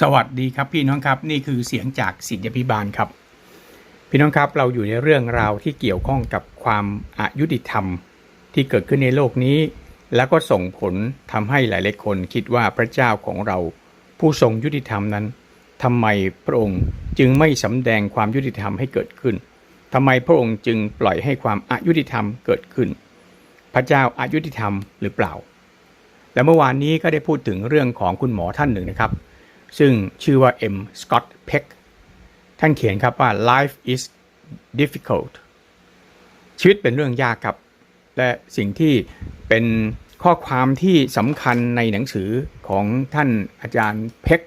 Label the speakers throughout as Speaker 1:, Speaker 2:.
Speaker 1: สวัสดีครับพี่น้องครับนี่คือเสียงจากสิทธิพิบาลครับ พี่น้องครับเราอยู่ในเรื่องราวที่เกี่ยวข้องกับความอายุติธรรมที่เกิดขึ้นในโลกนี้ แล้วก็ส่งผลทำให้หลายๆคนคิดว่าพระเจ้าของเรา ผู้ทรงยุติธรรมนั้นทำไมพระองค์จึงไม่สำแดงความยุติธรรมให้เกิดขึ้นทำไมพระองค์จึงปล่อยให้ความอายุติธรรมเกิดขึ้น พระเจ้าอายุติธรรมหรือเปล่า และเมื่อวานนี้ก็ได้พูดถึงเรื่องของคุณหมอท่านหนึ่งนะครับ ซึ่งชื่อว่า M. Scott Peck ท่านเขียนครับว่า life is difficult ชีวิตเป็นเรื่องยากครับ และสิ่งที่เป็นข้อความที่สำคัญในหนังสือของท่านอาจารย์เพ็ก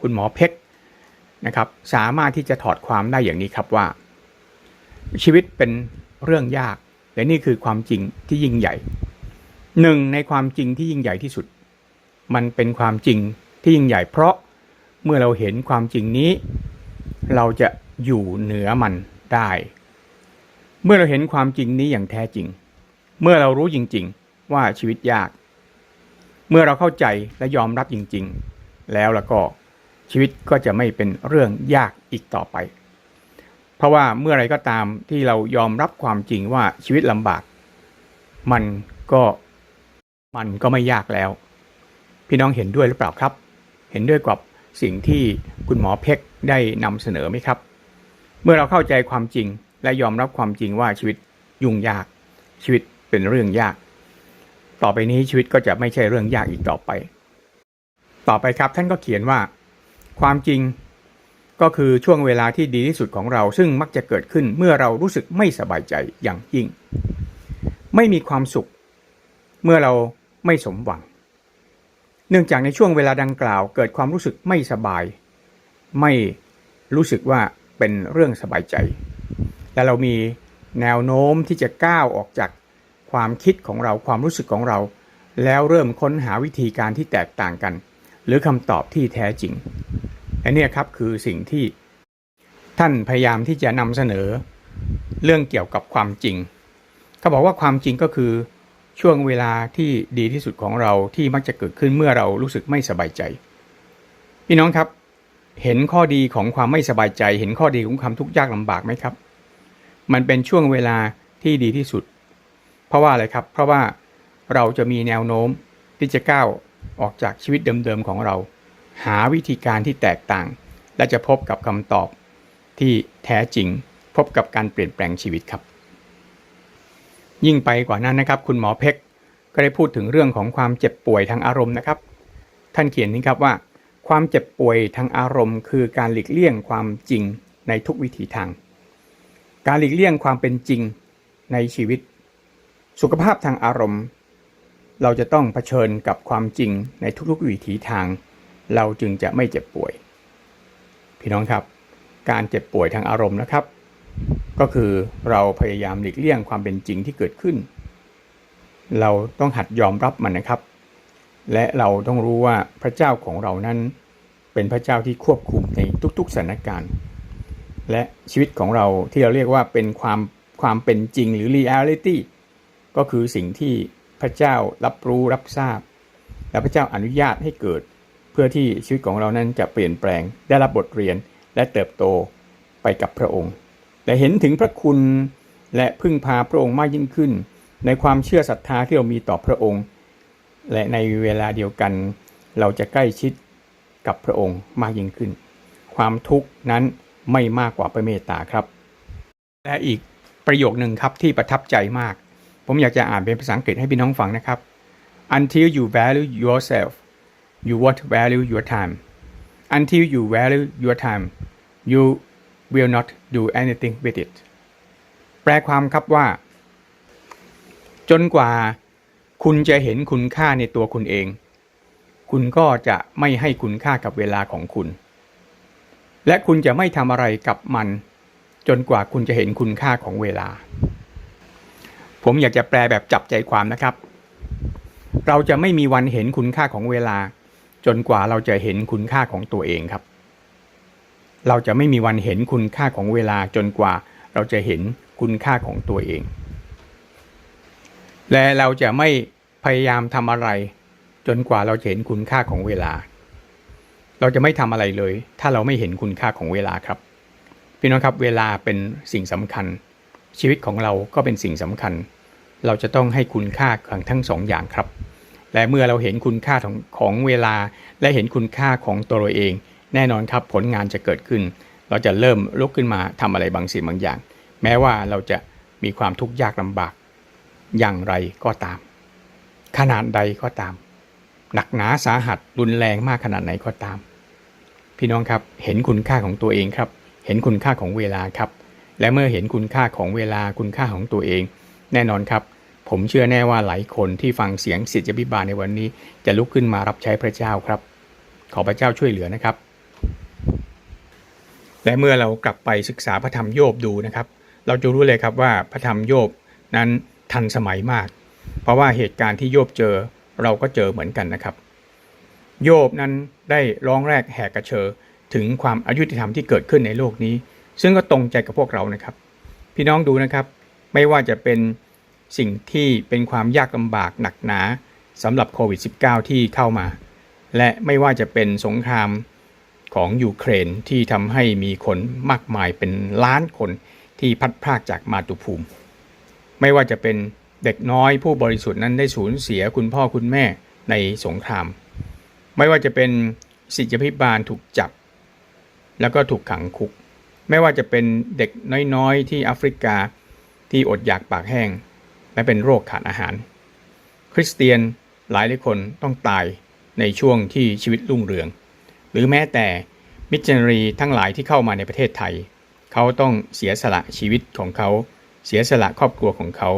Speaker 1: คุณหมอเพ็กนะครับสามารถที่จะถอดความได้อย่างนี้ครับว่า ชีวิตเป็นเรื่องยากและนี่คือความจริงที่ยิ่งใหญ่หนึ่งในความจริงที่ยิ่งใหญ่ที่สุด มันเป็นความจริงที่ยิ่งใหญ่ เพราะ เมื่อเราเห็นความจริงนี้ เราจะอยู่เหนือมันได้ เมื่อเราเห็นความจริงนี้อย่างแท้จริง เมื่อเรารู้จริงๆ ว่าชีวิตยาก เมื่อเราเข้าใจและยอมรับจริงๆ แล้วแล้วก็ชีวิตก็จะไม่เป็นเรื่องยากอีกต่อไป เพราะว่าเมื่อไรก็ตามที่เรายอมรับความจริงว่าชีวิตลำบาก มันก็มันก็ไม่ยากแล้ว พี่น้องเห็นด้วยหรือเปล่าครับ เห็นด้วยกับ สิ่งที่คุณหมอเพกได้นำเสนอไหมครับ เมื่อเราเข้าใจความจริงและยอมรับความจริงว่าชีวิตยุ่งยาก ชีวิตเป็นเรื่องยาก ต่อไปนี้ชีวิตก็จะไม่ใช่เรื่องยากอีกต่อไป ต่อไปครับท่านก็เขียนว่า ความจริงก็คือช่วงเวลาที่ดีที่สุดของเราซึ่งมักจะเกิดขึ้นเมื่อเรารู้สึกไม่สบายใจอย่างยิ่ง ไม่มีความสุข เมื่อเราไม่สมหวัง เนื่องจากในช่วงเวลาดังกล่าวเกิดความรู้สึกไม่สบาย ไม่รู้สึกว่าเป็นเรื่องสบายใจ และเรามีแนวโน้มที่จะก้าวออกจากความคิดของเราความรู้สึกของเรา แล้วเริ่มค้นหาวิธีการที่แตกต่างกัน หรือคำตอบที่แท้จริงและนี่ครับคือสิ่งที่ท่านพยายามที่จะนำเสนอเรื่องเกี่ยวกับความจริงเขาบอกว่าความจริงก็คือ ช่วงเวลาที่ดีที่สุดของเราที่มักจะเกิดขึ้นเมื่อเรารู้สึกไม่สบายใจ พี่น้องครับเห็นข้อดีของความไม่สบายใจ เห็นข้อดีของความทุกข์ยากลำบากไหมครับ มันเป็นช่วงเวลาที่ดีที่สุด เพราะว่าอะไรครับ เพราะว่าเราจะมีแนวโน้มที่จะก้าวออกจากชีวิตเดิมๆของเรา หาวิธีการที่แตกต่าง และจะพบกับคำตอบที่แท้จริง พบกับการเปลี่ยนแปลงชีวิตครับ ยิ่งไปกว่านั้นนะครับ คุณหมอเพกก็ได้พูดถึงเรื่องของความเจ็บป่วยทางอารมณ์นะครับ ท่านเขียนนี้ครับว่า ความเจ็บป่วยทางอารมณ์ คือการหลีกเลี่ยงความจริงในทุกวิถีทาง การหลีกเลี่ยงความเป็นจริงในชีวิต สุขภาพทางอารมณ์ เราจะต้องเผชิญกับความจริงในทุกๆวิถีทาง เราจึงจะไม่เจ็บป่วย พี่น้องครับ การเจ็บป่วยทางอารมณ์นะครับ ก็คือเราพยายามหลีกเลี่ยงความเป็นจริงที่เกิดขึ้น เราต้องหัดยอมรับมันนะครับ และเราต้องรู้ว่าพระเจ้าของเรานั้น เป็นพระเจ้าที่ควบคุมในทุกๆสถานการณ์ และชีวิตของเราที่เราเรียกว่าเป็นความความเป็นจริงหรือ reality ก็คือสิ่งที่พระเจ้ารับรู้รับทราบ และพระเจ้าอนุญาตให้เกิด เพื่อที่ชีวิตของเรานั้นจะเปลี่ยนแปลงได้รับบทเรียนและเติบโตไปกับพระองค์ และเห็นถึงพระคุณและพึ่งพาพระองค์มากยิ่งขึ้น ในความเชื่อศรัทธาที่เรามีต่อพระองค์ และในเวลาเดียวกัน เราจะใกล้ชิดกับพระองค์มากยิ่งขึ้น ความทุกข์นั้นไม่มากกว่าพระเมตตาครับ และอีกประโยคหนึ่งครับที่ประทับใจมาก ผมอยากจะอ่านเป็นภาษาอังกฤษให้พี่น้องฟังนะครับ until you value yourself you won't value your time until you value your time you will not do anything with it แปลความครับว่า จนกว่าคุณจะเห็นคุณค่าในตัวคุณเอง คุณก็จะไม่ให้คุณค่ากับเวลาของคุณ และคุณจะไม่ทำอะไรกับมัน จนกว่าคุณจะเห็นคุณค่าของเวลา ผมอยากจะแปลแบบจับใจความนะครับ เราจะไม่มีวันเห็นคุณค่าของเวลา จนกว่าเราจะเห็นคุณค่าของตัวเองครับ เราจะไม่มีวันเห็นคุณค่าของเวลาจนกว่า เราจะเห็นคุณค่าของตัวเอง และเราจะไม่พยายามทำอะไร จนกว่าเราจะเห็นคุณค่าของเวลา เราจะไม่ทำอะไรเลย ถ้าเราไม่เห็นคุณค่าของเวลาครับ พี่น้องครับเวลาเป็นสิ่งสำคัญ ชีวิตของเราก็เป็นสิ่งสำคัญ เราจะต้องให้คุณค่าของทั้งสองอย่างครับ และเมื่อเราเห็นคุณค่าของของเวลา และเห็นคุณค่าของตัวเราเอง แน่นอนครับผลงานจะเกิดขึ้น เราจะเริ่มลุกขึ้นมาทำอะไรบางสิ่งบางอย่าง แม้ว่าเราจะมีความทุกข์ยากลำบาก อย่างไรก็ตาม ขนาดใดก็ตาม หนักหนาสาหัสรุนแรงมากขนาดไหนก็ตาม พี่น้องครับเห็นคุณค่าของตัวเองครับ เห็นคุณค่าของเวลาครับ และเมื่อเห็นคุณค่าของเวลาคุณค่าของตัวเอง แน่นอนครับผมเชื่อแน่ว่าหลายคนที่ฟังเสียงสิทธิบิบาลในวันนี้ จะลุกขึ้นมารับใช้พระเจ้าครับ ขอพระเจ้าช่วยเหลือนะครับ และเมื่อเรากลับไปศึกษาพระธรรมโยบดูนะครับ เราจะรู้เลยครับว่าพระธรรมโยบนั้นทันสมัยมาก เพราะว่าเหตุการณ์ที่โยบเจอเราก็เจอเหมือนกันนะครับ โยบนั้นได้ร้องแรกแหกกระเชอถึงความอายุติธรรมที่เกิดขึ้นในโลกนี้ ซึ่งก็ตรงใจกับพวกเรานะครับ พี่น้องดูนะครับ ไม่ว่าจะเป็นสิ่งที่เป็นความยากลำบากหนักหนาสำหรับโควิด -19 ที่เข้ามา และไม่ว่าจะเป็นสงคราม ของยูเครนที่ทำให้มีคนมากมายเป็นล้านคนที่พัดพรากจากมาตุภูมิ ไม่ว่าจะเป็นเด็กน้อยผู้บริสุทธิ์นั้นได้สูญเสียคุณพ่อคุณแม่ในสงคราม ไม่ว่าจะเป็นสิทธิพิบาลถูกจับ แล้วก็ถูกขังคุก ไม่ว่าจะเป็นเด็กน้อยๆ ที่แอฟริกาที่อดอยากปากแห้ง และเป็นโรคขาดอาหาร คริสเตียนหลายหลายคนต้องตายในช่วงที่ชีวิตรุ่งเรือง หรือแม้แต่มิชชันนารีทั้งหลายที่เข้ามาในประเทศไทย เขาต้องเสียสละชีวิตของเขา เสียสละครอบครัวของเขา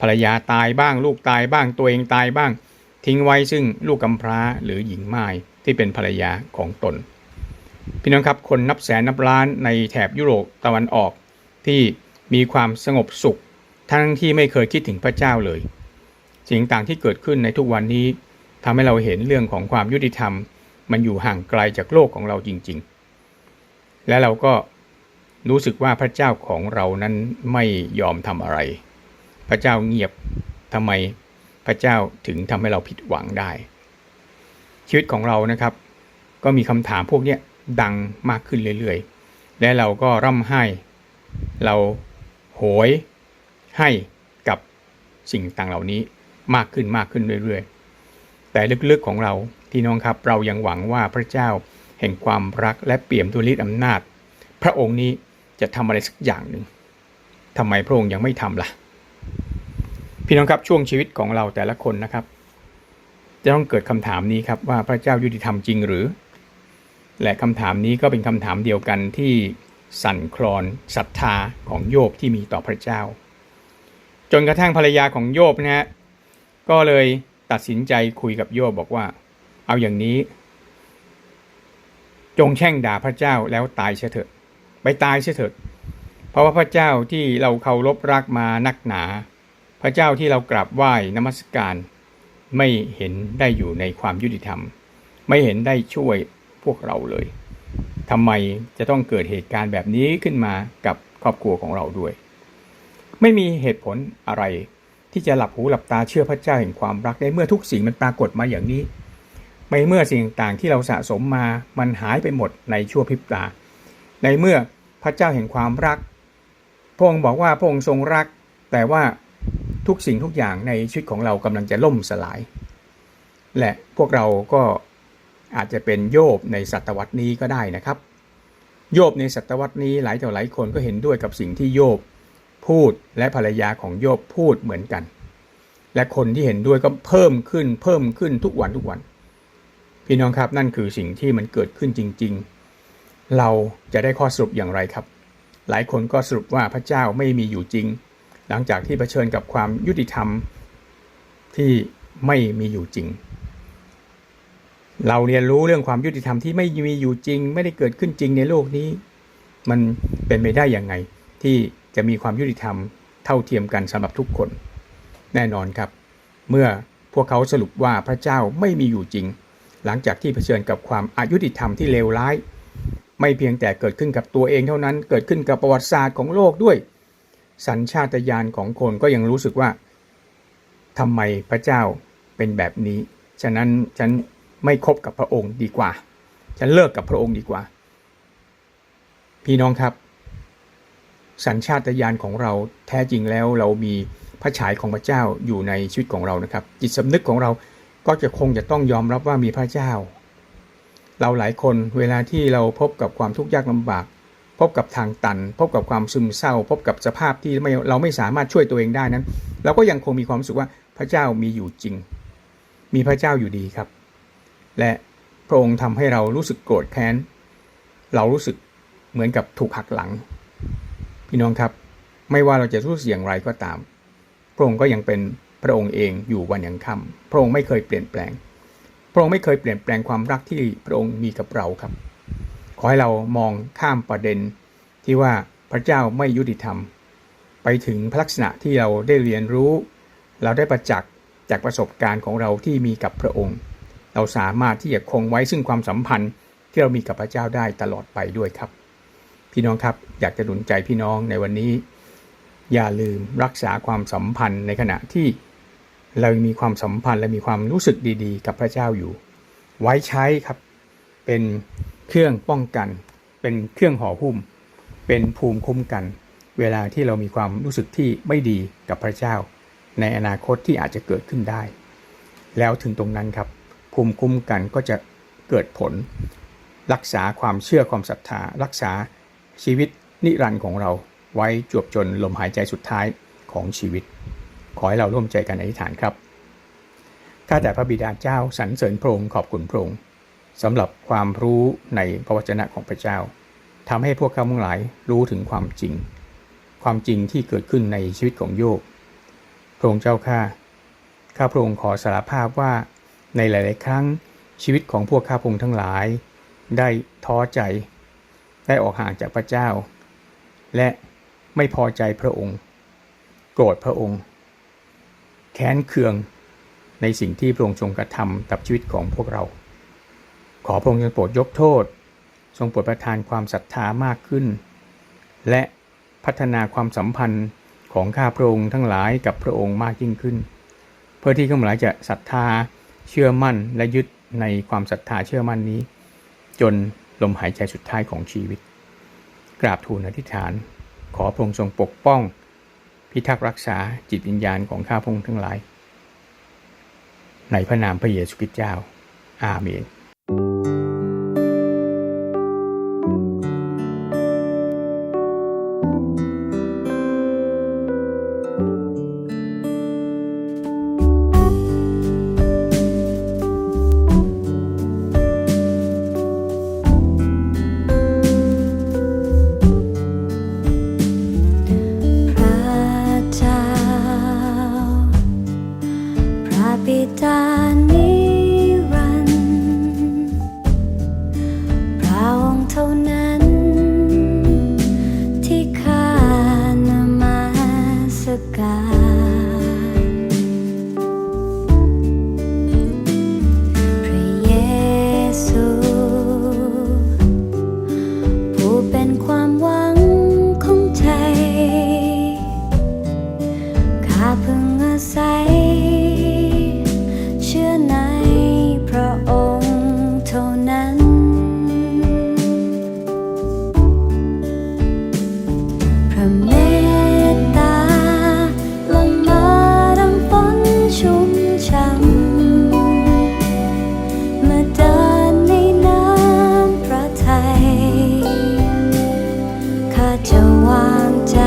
Speaker 1: ภรรยาตายบ้าง ลูกตายบ้างตัวเองตายบ้าง ทิ้งไว้ซึ่งลูกกำพร้าหรือหญิงไม้ที่เป็นภรรยาของตน พี่น้องครับคนนับแสนนับล้านในแถบยุโรปตะวันออก ที่มีความสงบสุข ทั้งที่ไม่เคยคิดถึงพระเจ้าเลย สิ่งต่างที่เกิดขึ้นในทุกวันนี้ทำให้เราเห็นเรื่องของความยุติธรรม มันอยู่ห่างไกลจากโลกของเราจริง ๆ และเราก็รู้สึกว่าพระเจ้าของเรานั้นไม่ยอมทำอะไร พระเจ้าเงียบทำไมพระเจ้าถึงทำให้เราผิดหวังได้ ชีวิตของเรานะครับ ก็มีคำถามพวกนี้ดังมากขึ้นเรื่อยๆ และเราก็ร่ำไห้ เราโหยให้กับสิ่งต่างเหล่านี้มากขึ้นมากขึ้นเรื่อยๆ แต่ลึกๆของเรา พี่น้องครับเรายังหวังว่าพระเจ้าแห่งความรักและเปี่ยมด้วยฤทธิ์อำนาจ พระองค์นี้จะทำอะไรสักอย่างหนึ่งทำไมพระองค์ยังไม่ทำล่ะ พี่น้องครับช่วงชีวิตของเราแต่ละคนนะครับ จะต้องเกิดคำถามนี้ครับว่าพระเจ้ายุติธรรมจริงหรือ และคำถามนี้ก็เป็นคำถามเดียวกันที่สั่นคลอนศรัทธาของโยบที่มีต่อพระเจ้า จนกระทั่งภรรยาของโยบนะฮะก็เลยตัดสินใจคุยกับโยบบอกว่า เอาอย่างนี้ จงแช่งด่าพระเจ้าแล้วตายเสียเถิดไปตายเสียเถิดเพราะว่าพระเจ้าที่เราเคารพรักมานักหนา พระเจ้าที่เรากราบไหว้นมัสการไม่เห็นได้อยู่ในความยุติธรรม ไม่เห็นได้ช่วยพวกเราเลยทำไมจะต้องเกิดเหตุการณ์แบบนี้ขึ้นมากับครอบครัวของเราด้วย ไม่มีเหตุผลอะไรที่จะหลับหูหลับตาเชื่อพระเจ้าแห่งความรักได้เมื่อทุกสิ่งมันปรากฏมาอย่างนี้ ไม่เมื่อสิ่งต่างที่เราสะสมมามันหายไปหมดในชั่วพริบตา ในเมื่อพระเจ้าแห่งความรักพระองค์บอกว่าพระองค์ทรงรัก แต่ว่าทุกสิ่งทุกอย่างในชีวิตของเรากำลังจะล่มสลาย และพวกเราก็อาจจะเป็นโยบในศตวรรษนี้ก็ได้นะครับ โยบในศตวรรษนี้หลายต่อหลายคนก็เห็นด้วยกับสิ่งที่โยบพูดและภรรยาของโยบพูดเหมือนกัน และคนที่เห็นด้วยก็เพิ่มขึ้นเพิ่มขึ้นทุกวันทุกวัน พี่น้องครับนั่นคือสิ่งที่มันเกิดขึ้นจริง ๆ เราจะได้ข้อสรุปอย่างไรครับ หลายคนก็สรุปว่าพระเจ้าไม่มีอยู่จริง หลังจากที่เผชิญกับความยุติธรรมที่ไม่มีอยู่จริง เราเรียนรู้เรื่องความยุติธรรมที่ไม่มีอยู่จริง ไม่ได้เกิดขึ้นจริงในโลกนี้ มันเป็นไปได้อย่างไง ที่จะมีความยุติธรรมเท่าเทียมกันสำหรับทุกคน แน่นอนครับ เมื่อพวกเขาสรุปว่าพระเจ้าไม่มีอยู่จริง หลังจากที่เผชิญกับความอายุติธรรมที่เลวร้าย ไม่เพียงแต่เกิดขึ้นกับตัวเองเท่านั้น เกิดขึ้นกับประวัติศาสตร์ของโลกด้วย สัญชาตญาณของคนก็ยังรู้สึกว่าทำไมพระเจ้าเป็นแบบนี้ ฉะนั้นฉันไม่คบกับพระองค์ดีกว่า ฉันเลิกกับพระองค์ดีกว่า พี่น้องครับ สัญชาตญาณของเราแท้จริงแล้วเรามีพระฉายของพระเจ้าอยู่ในชีวิตของเรานะครับ จิตสำนึกของเรา ก็จะคงจะต้องยอมรับว่ามีพระเจ้า เราหลายคนเวลาที่เราพบกับความทุกข์ยากลำบาก พบกับทางตัน พบกับความซึมเศร้า พบกับสภาพที่ไม่เราไม่สามารถช่วยตัวเองได้นั้น เราก็ยังคงมีความรู้สึกว่าพระเจ้ามีอยู่จริง มีพระเจ้าอยู่ดีครับ และพระองค์ทำให้เรารู้สึกโกรธแค้น เรารู้สึกเหมือนกับถูกหักหลัง พี่น้องครับ ไม่ว่าเราจะรู้สึกอย่างไรก็ตาม พระองค์ก็ยังเป็น พระองค์เองอยู่วันยังค่ำพระองค์ไม่เคยเปลี่ยนแปลง พระองค์ไม่เคยเปลี่ยนแปลงความรักที่พระองค์มีกับเราครับ ขอให้เรามองข้ามประเด็นที่ว่าพระเจ้าไม่ยุติธรรม ไปถึงพลักษณะที่เราได้เรียนรู้ เราได้ประจักษ์จากประสบการณ์ของเราที่มีกับพระองค์ เราสามารถที่จะคงไว้ซึ่งความสัมพันธ์ที่เรามีกับพระเจ้าได้ตลอดไปด้วยครับ พี่น้องครับอยากจะหนุนใจพี่น้องในวันนี้ อย่าลืมรักษาความสัมพันธ์ในขณะที่ เรามีความสัมพันธ์และมีความรู้สึกดีๆ กับพระเจ้าอยู่ ไว้ใช้ครับเป็นเครื่องป้องกัน เป็นเครื่องห่อหุ้ม เป็นภูมิคุ้มกัน เวลาที่เรามีความรู้สึกที่ไม่ดีกับพระเจ้า ในอนาคตที่อาจจะเกิดขึ้นได้ แล้วถึงตรงนั้นครับ ภูมิคุ้มกันก็จะเกิดผล รักษาความเชื่อความศรัทธา รักษาชีวิตนิรันดร์ของเราไว้จวบจนลมหายใจสุดท้ายของชีวิต ขอให้เราร่วมใจกันอธิษฐานครับ ข้าแต่พระบิดาเจ้าสรรเสริญพระองค์ขอบคุณพระองค์สำหรับความรู้ในพระวจนะของพระเจ้าทำให้พวกเขาทั้งหลายรู้ถึงความจริง ความจริงที่เกิดขึ้นในชีวิตของโยบพระองค์เจ้าข้าข้าพระองค์ขอสารภาพว่าในหลาย ๆ ครั้งชีวิตของพวกข้าพระองค์ทั้งหลาย ได้ท้อใจ ได้ออกห่างจากพระเจ้า และไม่พอใจพระองค์ โกรธพระองค์ แค้นเคืองในสิ่งที่พระองค์ทรงกระทำกับชีวิตของพวกเรา ขอพระองค์ทรงโปรดยกโทษ ทรงโปรดประทานความศรัทธามากขึ้น และพัฒนาความสัมพันธ์ของข้าพระองค์ทั้งหลายกับพระองค์มากยิ่งขึ้น เพื่อที่ข้าพเจ้าจะศรัทธาเชื่อมั่นและยึดในความศรัทธาเชื่อมั่นนี้ จนลมหายใจสุดท้ายของชีวิต กราบทูลอธิษฐาน ขอพระองค์ทรงปกป้อง พิทักษ์รักษาจิตวิญญาณของข้าพงค์ทั้งหลาย ในพระนามพระเยซูคริสต์เจ้า อาเมน
Speaker 2: พึ่
Speaker 3: งอาศัย เชื่อในพ
Speaker 2: ระองค์เท่านั้น พระเมตตาลงมาดำ
Speaker 3: ฝนชุ่มช่ำมา
Speaker 2: เดินในน้ำพระ
Speaker 3: ทัยข้าจะวางใจ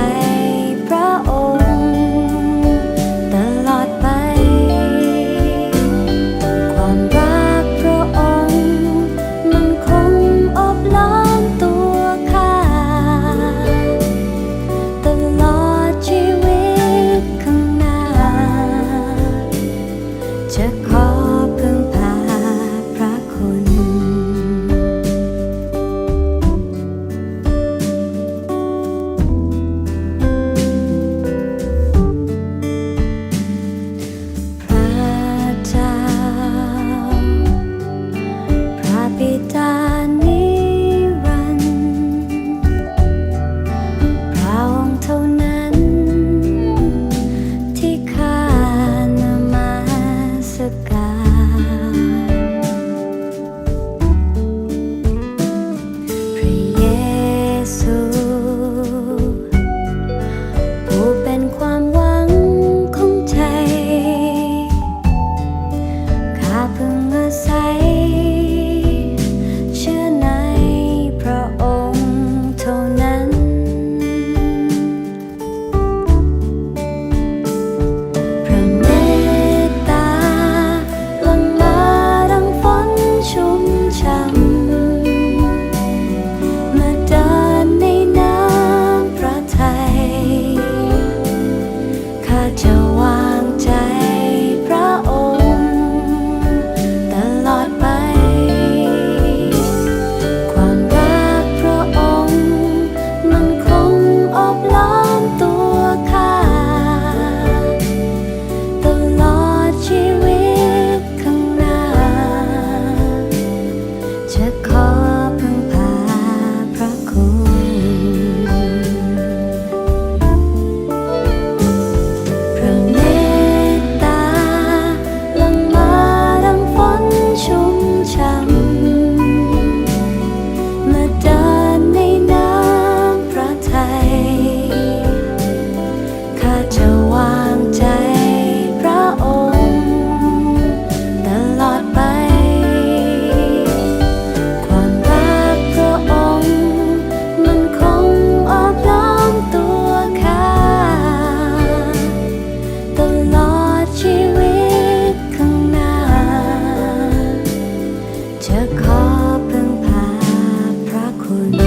Speaker 3: one.